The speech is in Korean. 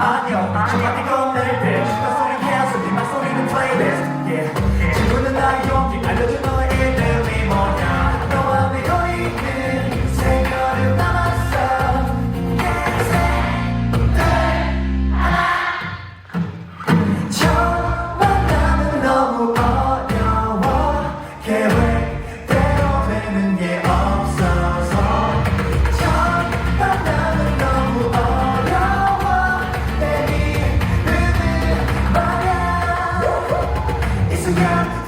안녕 저한테 건네를 대 got